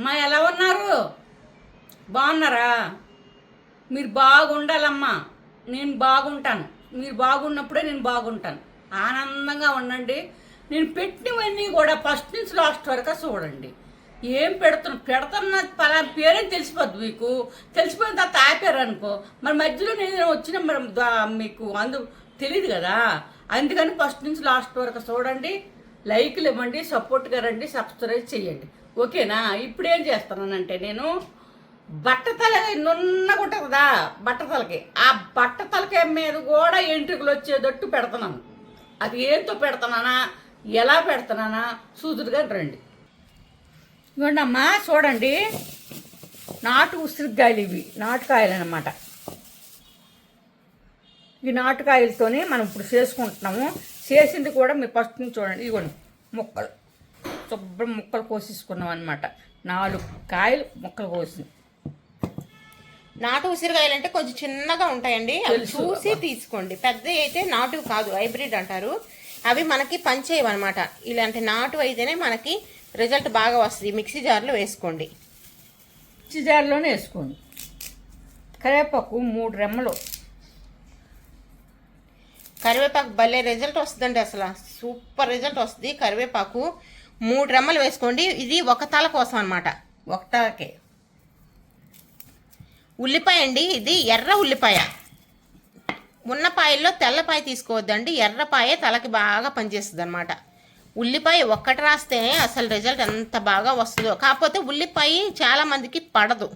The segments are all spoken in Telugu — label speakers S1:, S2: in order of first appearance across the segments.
S1: అమ్మా ఎలా ఉన్నారు? బాగున్నారా? మీరు బాగుండాలమ్మా. నేను బాగుంటాను. మీరు బాగున్నప్పుడే నేను బాగుంటాను. ఆనందంగా ఉండండి. నేను పెట్టినవన్నీ కూడా ఫస్ట్ నుంచి లాస్ట్ వరకు చూడండి. ఏం పెడుతున్నా? పెడుతున్న పలా పేరేం తెలిసిపోద్ది మీకు? తెలిసిపోయిన తర్వాత ఆపారనుకో. మరి మధ్యలో నేను వచ్చిన మరి మీకు అందు తెలియదు కదా. అందుకని ఫస్ట్ నుంచి లాస్ట్ వరకు చూడండి. లైక్లు ఇవ్వండి సపోర్ట్గా రండి సబ్స్క్రైబ్ చేయండి. ఓకేనా? ఇప్పుడు ఏం చేస్తున్నానంటే నేను బట్టతల నున్న కుట్టదా కదా బట్టతలకి. ఆ బట్టతలక మీద కూడా ఎంట్రుకలు వచ్చేటట్టు పెడతాను అది ఏంతో పెడతానా ఎలా పెడతానా సూదుడుగా రండి. ఇవ్వండి అమ్మా చూడండి. నాటు ఉసిరికాయలు ఇవి. నాటుకాయలు అనమాట ఈ నాటుకాయలతోనే మనం ఇప్పుడు చేసుకుంటున్నాము. చేసింది కూడా మీరు ఫస్ట్ చూడండి. ఇవ్వండి ముక్కలు. శుభ్రం ముక్కలు కోసేసుకున్నాం అనమాట నాలుగు కాయలు ముక్కలు కోసింది
S2: నాటు ఉసిరికాయలు అంటే కొంచెం చిన్నగా ఉంటాయండి. అవి. చూసి తీసుకోండి. పెద్ద అయితే నాటు కాదు హైబ్రిడ్ అంటారు. అవి మనకి పనిచేయవు అనమాట ఇలాంటి నాటు అయితేనే మనకి రిజల్ట్ బాగా వస్తుంది. మిక్సీ జార్లో వేసుకోండి.
S1: మిర్చి జార్లోనే వేసుకోండి. కరివేపాకు మూడు రెమ్మలు.
S2: కరివేపాకు భలే రిజల్ట్ వస్తుందండి అసలు. సూపర్ రిజల్ట్ వస్తుంది. కరివేపాకు మూడు రెమ్మలు వేసుకోండి. ఇది ఒక తల కోసం అనమాట
S1: ఒకటాకే.
S2: ఉల్లిపాయ అండి ఇది ఎర్ర ఉల్లిపాయ. ఉన్నపాయల్లో తెల్లపాయ తీసుకోవద్దండి. ఎర్రపాయ తలకి బాగా పనిచేస్తుంది అనమాట ఉల్లిపాయ ఒక్కటి రాస్తే అసలు రిజల్ట్ ఎంత బాగా వస్తుందో. కాకపోతే ఉల్లిపాయ చాలామందికి పడదు.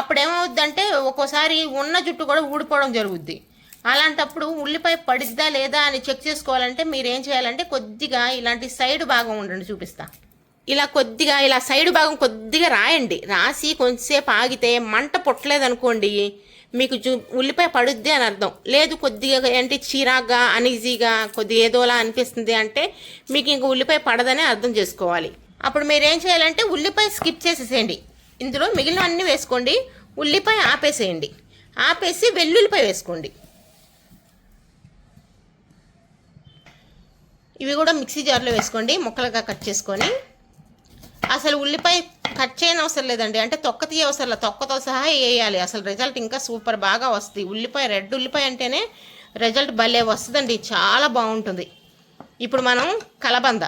S2: అప్పుడేమవుద్దంటే ఒక్కోసారి ఉన్న జుట్టు కూడా ఊడిపోవడం జరుగుద్ది. అలాంటప్పుడు ఉల్లిపాయ పడిద్దా లేదా అని చెక్ చేసుకోవాలంటే మీరు ఏం చేయాలంటే కొద్దిగా ఇలాంటి సైడ్ భాగం ఉండండి చూపిస్తా. ఇలా కొద్దిగా ఇలా సైడ్ భాగం కొద్దిగా రాయండి. రాసి కొంచెంసేపు ఆగితే మంట పుట్టలేదనుకోండి మీకు చూ ఉల్లిపాయ పడుద్ది అని అర్థం. లేదు కొద్దిగా ఏంటి చిరాగ్గా అనీజీగా కొద్దిగా ఏదోలా అనిపిస్తుంది అంటే మీకు ఇంక ఉల్లిపాయ పడదనే అర్థం చేసుకోవాలి. అప్పుడు మీరు ఏం చేయాలంటే ఉల్లిపాయ స్కిప్ చేసేసేయండి. ఇందులో మిగిలిన అన్నీ వేసుకోండి. ఉల్లిపాయ ఆపేసేయండి. ఆపేసి వెల్లుల్లిపాయ వేసుకోండి. ఇవి కూడా మిక్సీ జార్లో వేసుకోండి ముక్కలుగా కట్ చేసుకొని. అసలు ఉల్లిపాయ కట్ చేయని అవసరం లేదండి. అంటే తొక్క తీయ అవసరం లేదు. తొక్కతో సహా వేయాలి. అసలు రిజల్ట్ ఇంకా సూపర్ బాగా వస్తుంది. ఉల్లిపాయ రెడ్ ఉల్లిపాయ అంటేనే రిజల్ట్ భలే వస్తుందండి. చాలా బాగుంటుంది. ఇప్పుడు మనం కలబంద.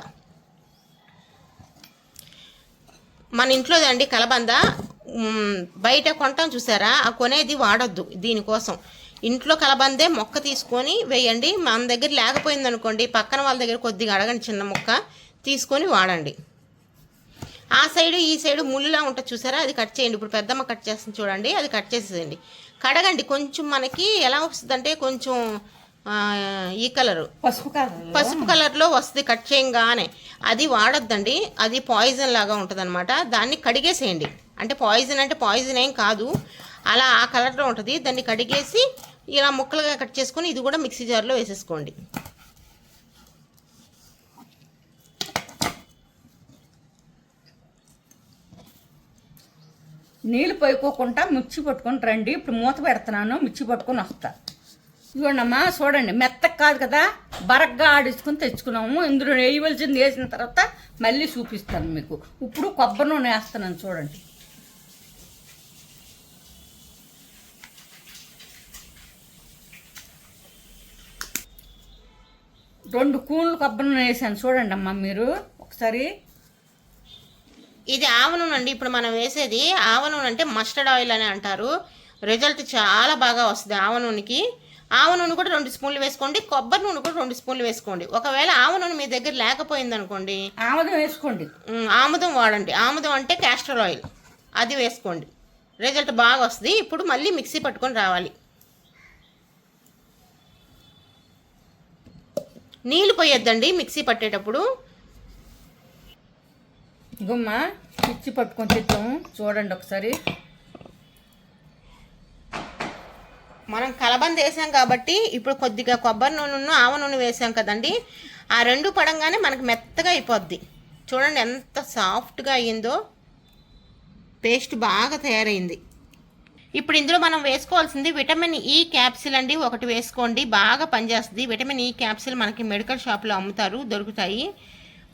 S2: మన ఇంట్లోదండి కలబంద బయట కొంటాం చూసారా? ఆ కొనేది వాడొద్దు దీనికోసం. ఇంట్లో కలబందే మొక్క తీసుకొని వేయండి. మన దగ్గర లేకపోయింది అనుకోండి పక్కన వాళ్ళ దగ్గర కొద్దిగా అడగండి చిన్న మొక్క తీసుకొని వాడండి. ఆ సైడు ఈ సైడు ముళ్ళులా ఉంటుంది చూసారా? అది కట్ చేయండి. ఇప్పుడు పెద్దమ్మ కట్ చేస్తుంది చూడండి అది కట్ చేసేయండి కడగండి. కొంచెం మనకి ఎలా వస్తుందంటే కొంచెం ఈ కలరు.
S1: పసుపు కాదు
S2: పసుపు కలర్లో వస్తుంది కట్ చేయంగానే. అది వాడొద్దండి. అది పాయిజన్ లాగా ఉంటుంది దాన్ని కడిగేసేయండి. అంటే పాయిజన్ అంటే పాయిజన్ ఏం కాదు. అలా ఆ కలర్లో ఉంటుంది. దాన్ని కడిగేసి ఇలా ముక్కలుగా కట్ చేసుకొని ఇది కూడా మిక్సీ జార్లో వేసేసుకోండి.
S1: నీళ్ళు పోయికోకుండా మిర్చి పట్టుకొని రండి. ఇప్పుడు మూత పెడుతున్నాను మిర్చి పట్టుకొని వస్తా. ఇవ్వండమ్మా చూడండి మెత్తగా కాదు కదా బరగ్గా ఆడించుకొని తెచ్చుకున్నాము. ఇందులో వేయవలసింది వేసిన తర్వాత మళ్ళీ చూపిస్తాను మీకు. ఇప్పుడు కొబ్బరి నూనె వేస్తున్నాను చూడండి. రెండు కూన్లు కొబ్బరి నూనె వేసాను. చూడండి అమ్మా మీరు. ఒకసారి.
S2: ఇది ఆవ నూనె అండి. ఇప్పుడు మనం వేసేది ఆవ నూనె అంటే మస్టర్డ్ ఆయిల్ అని అంటారు. రిజల్ట్ చాలా బాగా వస్తుంది ఆవ నూనెకి. ఆవ నూనె కూడా రెండు స్పూన్లు వేసుకోండి. కొబ్బరి నూనె కూడా రెండు స్పూన్లు వేసుకోండి. ఒకవేళ ఆవ నూనె మీ దగ్గర లేకపోయింది అనుకోండి
S1: ఆముదం వేసుకోండి.
S2: ఆముదం వాడండి. ఆముదం అంటే క్యాస్టర్ ఆయిల్. అది వేసుకోండి. రిజల్ట్ బాగా వస్తుంది. ఇప్పుడు మళ్ళీ మిక్సీ పట్టుకొని రావాలి. నీళ్ళు పోయొద్దండి మిక్సీ పట్టేటప్పుడు.
S1: గుమ్మ పిచ్చి పట్టుకొని తెచ్చాము చూడండి ఒకసారి.
S2: మనం కలబంద వేసాం కాబట్టి ఇప్పుడు కొద్దిగా కొబ్బరి నూనె ఆవ నూనె వేసాం కదండి. ఆ రెండు పడంగానే మనకు మెత్తగా అయిపోద్ది. చూడండి ఎంత సాఫ్ట్గా అయ్యిందో. పేస్ట్ బాగా తయారైంది. ఇప్పుడు ఇందులో మనం వేసుకోవాల్సింది విటమిన్ ఈ క్యాప్సిల్ అండి ఒకటి వేసుకోండి. బాగా పనిచేస్తుంది. విటమిన్ ఈ క్యాప్సిల్ మనకి మెడికల్ షాప్లో అమ్ముతారు దొరుకుతాయి.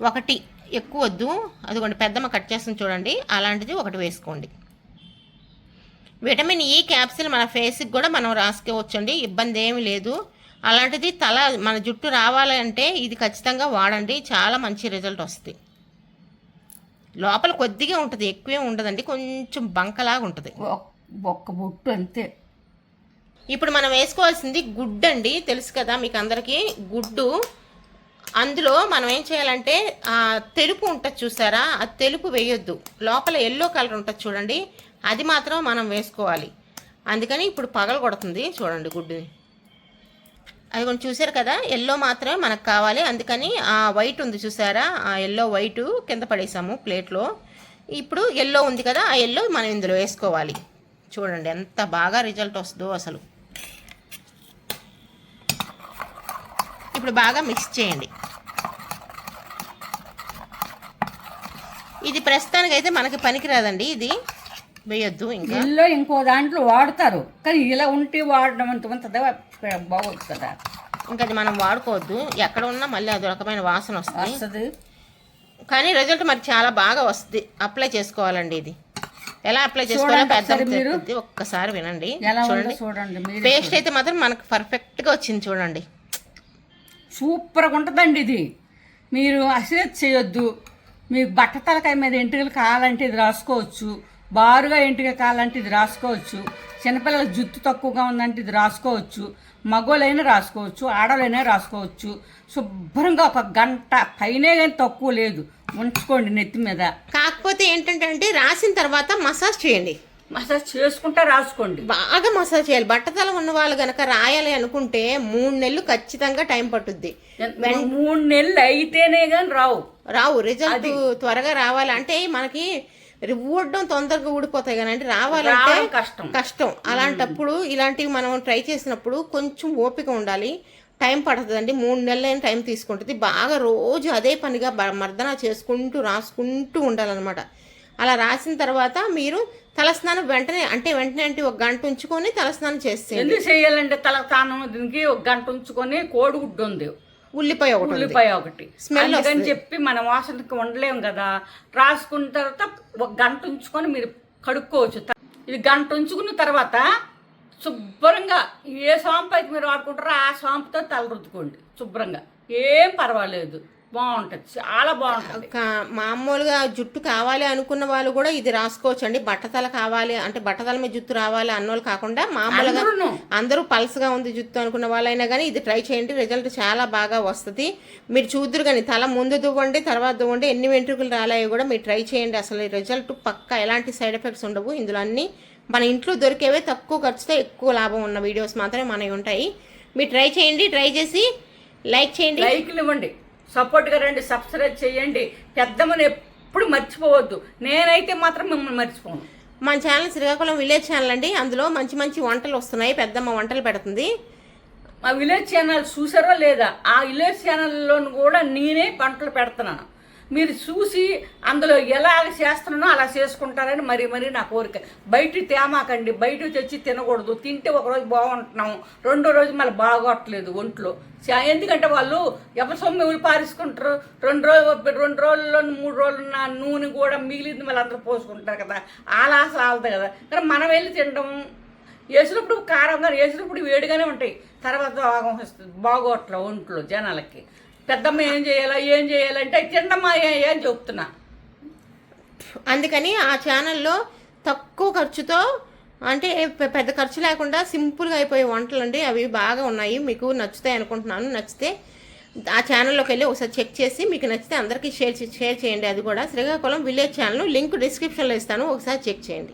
S2: ఒకటి ఎక్కువ వద్దు. అదిగోండి పెద్దమ్మ కట్ చేస్తుంది చూడండి. అలాంటిది ఒకటి వేసుకోండి. విటమిన్ ఈ క్యాప్సిల్ మన ఫేస్కి కూడా మనం రాసుకోవచ్చండి. ఇబ్బంది ఏమీ లేదు. అలాంటిది తల మన జుట్టు రావాలంటే ఇది ఖచ్చితంగా వాడండి. చాలా మంచి రిజల్ట్ వస్తుంది. లోపల కొద్దిగా ఉంటుంది ఎక్కువే ఉండదండి. కొంచెం బంకలాగా ఉంటుంది.
S1: ఒక్- ఒక్క బొట్టు అంతే.
S2: ఇప్పుడు మనం వేసుకోవాల్సింది గుడ్ అండి. తెలుసు కదా మీకు అందరికీ? గుడ్డు. అందులో మనం ఏం చేయాలంటే ఆ తెలుపు ఉంటుంది చూసారా? ఆ తెలుపు వేయొద్దు. లోపల ఎల్లో కలర్ ఉంటుంది చూడండి. అది మాత్రం మనం వేసుకోవాలి. అందుకని ఇప్పుడు పగలు కొడుతుంది చూడండి గుడ్డుని. అది కొంచెం చూసారు కదా? ఎల్లో మాత్రమే మనకు కావాలి. అందుకని ఆ వైట్ ఉంది చూసారా? ఆ ఎల్లో వైటు కింద పడేసాము ప్లేట్లో ఇప్పుడు ఎల్లో ఉంది కదా? ఆ ఎల్లో మనం ఇందులో వేసుకోవాలి. చూడండి ఎంత బాగా రిజల్ట్ వస్తుందో అసలు. ఇప్పుడు బాగా మిక్స్ చేయండి. ఇది ప్రస్తుతానికి అయితే మనకి పనికిరాదండి ఇది వేయొద్దు ఇంకా.
S1: ఇల్లు ఇంకో దాంట్లో వాడతారు కానీ ఇలా ఉంటే వాడడం అంత బాగోదు కదా.
S2: ఇంకా అది మనం వాడుకోవద్దు ఎక్కడ ఉన్నా మళ్ళీ అది రకమైన వాసన వస్తుంది.
S1: వస్తుంది.
S2: కానీ రిజల్ట్ మరి చాలా బాగా వస్తుంది అప్లై చేసుకోవాలండి ఇది. ఎలా అప్లై చేసుకోవాలో పెద్ద. ఒక్కసారి వినండి. చూడండి.
S1: చూడండి.
S2: పేస్ట్ అయితే మాత్రం మనకు పర్ఫెక్ట్గా వచ్చింది చూడండి.
S1: సూపర్గా ఉంటుందండి ఇది. మీరు అసలు చేయొద్దు. మీకు బట్ట తలకాయ మీద ఎంటుకలు కావాలంటే ఇది రాసుకోవచ్చు. బారుగా ఎంటుక కావాలంటే ఇది రాసుకోవచ్చు. చిన్నపిల్లల జుత్తు తక్కువగా ఉందంటే ఇది రాసుకోవచ్చు. మగోళ్ళైనా రాసుకోవచ్చు. ఆడవాళ్ళైనా రాసుకోవచ్చు. శుభ్రంగా ఒక గంట పైనే కానీ తక్కువ లేదు. ఉంచుకోండి నెత్తి మీద.
S2: కాకపోతే ఏంటంటే అంటే రాసిన తర్వాత మసాజ్ చేయండి.
S1: మసాజ్ చేసుకుంటా రాసుకోండి.
S2: బాగా మసాజ్ చేయాలి. బట్టతల ఉన్న వాళ్ళు గనక రాయాలి అనుకుంటే మూడు నెలలు ఖచ్చితంగా టైం పట్టుద్ది.
S1: మూడు నెలలు అయితేనే కానీ రావు.
S2: రావు. రిజల్ట్ త్వరగా రావాలి అంటే మనకి ఊడడం తొందరగా ఊడిపోతాయి కానీ అంటే రావాలంటే
S1: కష్టం.
S2: కష్టం. అలాంటప్పుడు ఇలాంటివి మనం ట్రై చేసినప్పుడు కొంచెం ఓపిక ఉండాలి. టైం పడుతుందండి. మూడు నెలలైన టైం తీసుకుంటుంది. బాగా రోజు అదే పనిగా మర్దన చేసుకుంటూ రాసుకుంటూ ఉండాలన్నమాట. అలా రాసిన తర్వాత మీరు తలస్నానం వెంటనే అంటే వెంటనే అంటే ఒక గంట ఉంచుకొని తలస్నానం చేసేయండి.
S1: ఎందుకు చేయాలంటే తల తానం దీనికి ఒక గంట ఉంచుకొని కోడిగుడ్డు ఉంది.
S2: ఉల్లిపాయ ఒకటి.
S1: ఉల్లిపాయ ఒకటి.
S2: Smell
S1: అందుకని చెప్పి మన వాసనకి ఉండలేము కదా. రాసుకున్న తర్వాత ఒక గంట ఉంచుకొని మీరు కడుక్కోవచ్చు. ఇది గంట ఉంచుకున్న తర్వాత శుభ్రంగా ఏ షాంపు అయితే మీరు వాడుకుంటారో ఆ షాంపుతో తల రుద్దుకోండి శుభ్రంగా. ఏం పర్వాలేదు బాగుంటుంది చాలా బాగుంటుంది.
S2: మామూలుగా జుట్టు కావాలి అనుకున్న వాళ్ళు కూడా ఇది రాసుకోవచ్చు అండి బట్టతల కావాలి అంటే బట్టతల మీద జుట్టు రావాలి అన్నోళ్ళు కాకుండా మామూలుగా. అందరూ పల్స్గా ఉంది జుట్టు అనుకున్న వాళ్ళైనా కానీ ఇది ట్రై చేయండి రిజల్ట్ చాలా బాగా వస్తుంది. మీరు చూద్దరు కానీ తల ముందు దువ్వండి తర్వాత దువ్వండి ఎన్ని వెంట్రుకలు రాలాయో కూడా మీరు ట్రై చేయండి. అసలు రిజల్ట్ పక్క ఎలాంటి సైడ్ ఎఫెక్ట్స్ ఉండవు. ఇందులో అన్ని మన ఇంట్లో దొరికేవే తక్కువ ఖర్చుతో ఎక్కువ లాభం ఉన్న వీడియోస్ మాత్రమే మనవి ఉంటాయి. మీరు ట్రై చేయండి ట్రై చేసి లైక్ చేయండి.
S1: లైక్లు ఇవ్వండి. సపోర్ట్గా రండి సబ్స్క్రైబ్ చేయండి. పెద్దమ్మని ఎప్పుడు మర్చిపోవద్దు. నేనైతే మాత్రం మిమ్మల్ని మర్చిపోను.
S2: మన ఛానల్ శ్రీకాకుళం విలేజ్ ఛానల్ అండి. అందులో మంచి మంచి వంటలు వస్తున్నాయి. పెద్దమ్మ వంటలు పెడుతుంది.
S1: మా విలేజ్ ఛానల్ చూసారో లేదా? ఆ విలేజ్ ఛానల్లో కూడా నేనే పంటలు పెడుతున్నాను. మీరు చూసి అందులో ఎలా చేస్తున్నానో అలా చేసుకుంటారని మరి మరి నా కోరిక. బయట తేమాకండి బయట తెచ్చి తినకూడదు తింటే ఒకరోజు బాగుంటున్నాం రెండో రోజు మళ్ళీ బాగోట్లేదు ఒంట్లో. ఎందుకంటే వాళ్ళు ఎవరి సొమ్మెలు పారేసుకుంటారు? రెండు రోజులు రెండు రోజుల్లో మూడు రోజులు నా నూనె కూడా మిగిలింది మళ్ళీ అందరూ పోసుకుంటారు కదా. ఆలాస ఆలదు కదా. కానీ మనం వెళ్ళి తినడం వేసినప్పుడు కారంగా వేసినప్పుడు వేడిగానే ఉంటాయి. తర్వాత బాగా వస్తుంది బాగోట్ల ఒంట్లో జనాలకి. పెద్దమ్మ ఏం చేయాలా ఏం చేయాలంటే తిండమ్మా ఏ- అని చెప్తున్నా.
S2: అందుకని ఆ ఛానల్లో తక్కువ ఖర్చుతో అంటే పెద్ద ఖర్చు లేకుండా సింపుల్గా అయిపోయే వంటలు అండి. అవి బాగా ఉన్నాయి. మీకు నచ్చుతాయి అనుకుంటున్నాను. నచ్చితే ఆ ఛానల్లోకి వెళ్ళి ఒకసారి చెక్ చేసి మీకు నచ్చితే అందరికీ షేర్ షేర్ చేయండి. అది కూడా శ్రీకాకుళం విలేజ్ ఛానల్. లింక్ డిస్క్రిప్షన్లో ఇస్తాను. ఒకసారి చెక్ చేయండి.